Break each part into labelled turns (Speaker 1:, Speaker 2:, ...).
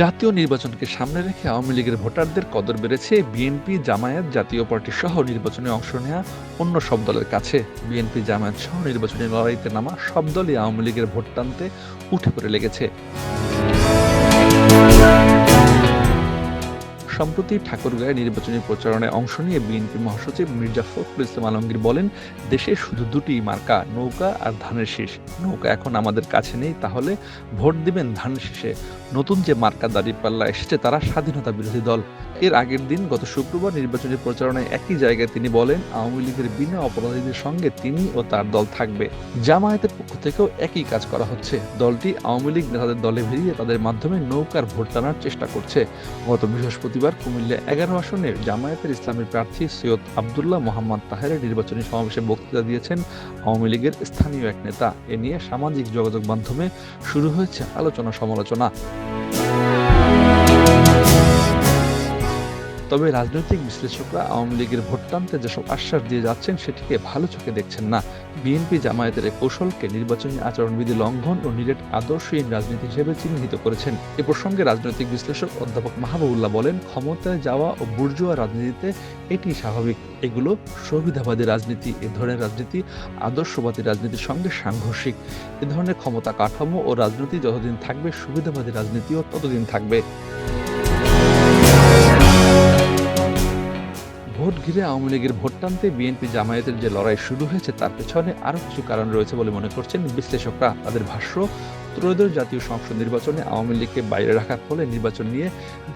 Speaker 1: জাতীয় নির্বাচনকে সামনে রেখে আওয়ামী লীগের ভোটারদের কদর বেড়েছে বিএনপি, জামায়াত, জাতীয় পার্টি সহ নির্বাচনে অংশ নেওয়া অন্য সব দলের কাছে। বিএনপি, জামায়াত সহ নির্বাচনী লড়াইতে নামা সব দলই আওয়ামী লীগের ভোট টানতে উঠে পড়ে লেগেছে। সম্প্রতি ঠাকুরগাঁয়ে নির্বাচনী প্রচারণায় অংশ নিয়ে বিএনপি মহাসচিব মির্জা ফখরুল ইসলাম আলমগীর বলেন, দেশে শুধু দুটি মার্কা, নৌকা আর ধানের শীষ। নৌকা এখন আমাদের কাছে নেই, তাহলে ভোট দিবেন ধান শীষে। নতুন যে মার্কা দাঁড়িপাল্লা এসেছে, তারা স্বাধীনতা বিরোধী দল। এর আগের দিন গত শুক্রবার নির্বাচনী প্রচারণায় একই জায়গায় তিনি বলেন, আওয়ামী লীগের বিনা অপরাধীদের সঙ্গে তিনি ও তার দল থাকবে। জামায়াতের পক্ষ থেকেও একই কাজ করা হচ্ছে। দলটি আওয়ামী লীগ নেতাদের দলে ভিড়িয়ে তাদের মাধ্যমে নৌকার ভোট টানার চেষ্টা করছে। গত বৃহস্পতিবার কুমিল্লা এগারো আসনের জামায়াতের ইসলামের প্রার্থী সৈয়দ আবদুল্লাহ মোহাম্মদ তাহেরের নির্বাচনী সমাবেশে বক্তৃতা দিয়েছেন আওয়ামী লীগের স্থানীয় এক নেতা। এ নিয়ে সামাজিক যোগাযোগ মাধ্যমে শুরু হয়েছে আলোচনা সমালোচনা তবে রাজনৈতিক বিশ্লেষকরা আওয়ামী লীগের ভোট যেসব আশ্বাস দিয়ে যাচ্ছেন, সেটিকে ভালো চোখে দেখছেন না। বিএনপি জামায়াতের এই কৌশলকে নির্বাচনী আচরণবিধি লঙ্ঘন ও নিরেট আদর্শহীন রাজনীতি হিসেবে চিহ্নিত করেছেন। এ প্রসঙ্গে রাজনৈতিক বিশ্লেষক অধ্যাপক মাহবুবুল্লাহ বলেন, ক্ষমতায় যাওয়া ও বুর্জুয়া রাজনীতিতে এটি স্বাভাবিক। এগুলো সুবিধাবাদী রাজনীতি, এ ধরনের রাজনীতি আদর্শবাদী রাজনীতির সঙ্গে সাংঘর্ষিক। এ ধরনের ক্ষমতা কাঠামো ও রাজনীতি যতদিন থাকবে সুবিধাবাদী রাজনীতিও ততদিন থাকবে। ঘিরে আওয়ামী লীগের ভোট টানতে বিএনপি জামায়াতের যে লড়াই শুরু হয়েছে, তার পেছনে আরও কিছু কারণ রয়েছে বলে মনে করছেন বিশ্লেষকরা। তাদের ভাষ্য, ত্রয়োদশ জাতীয় সংসদ নির্বাচনে আওয়ামী লীগকে বাইরে রাখার ফলে নির্বাচন নিয়ে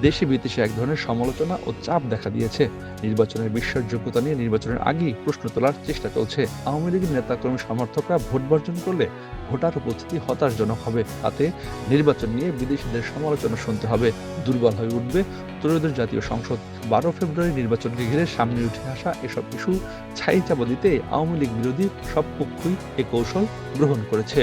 Speaker 1: দেশে বিদেশে এক ধরনের সমালোচনা ও চাপ দেখা দিয়েছে। নির্বাচনের বিশ্বাসযোগ্যতা নিয়ে নির্বাচনের আগেই প্রশ্ন তোলার চেষ্টা চলছে। আওয়ামী লীগের নেতাকর্মী সমর্থকরা ভোট বর্জন করলে ভোটার উপস্থিতি হতাশজনক হবে। তাতে নির্বাচন নিয়ে বিদেশিদের সমালোচনা শুনতে হবে। দুর্বল হয়ে উঠবে ত্রয়োদশ জাতীয় সংসদ। বারো ফেব্রুয়ারি নির্বাচনকে ঘিরে সামনে উঠে আসা এসব ইস্যু ছাই চাপা দিতে আওয়ামী লীগ বিরোধী সব পক্ষই এ কৌশল গ্রহণ করেছে।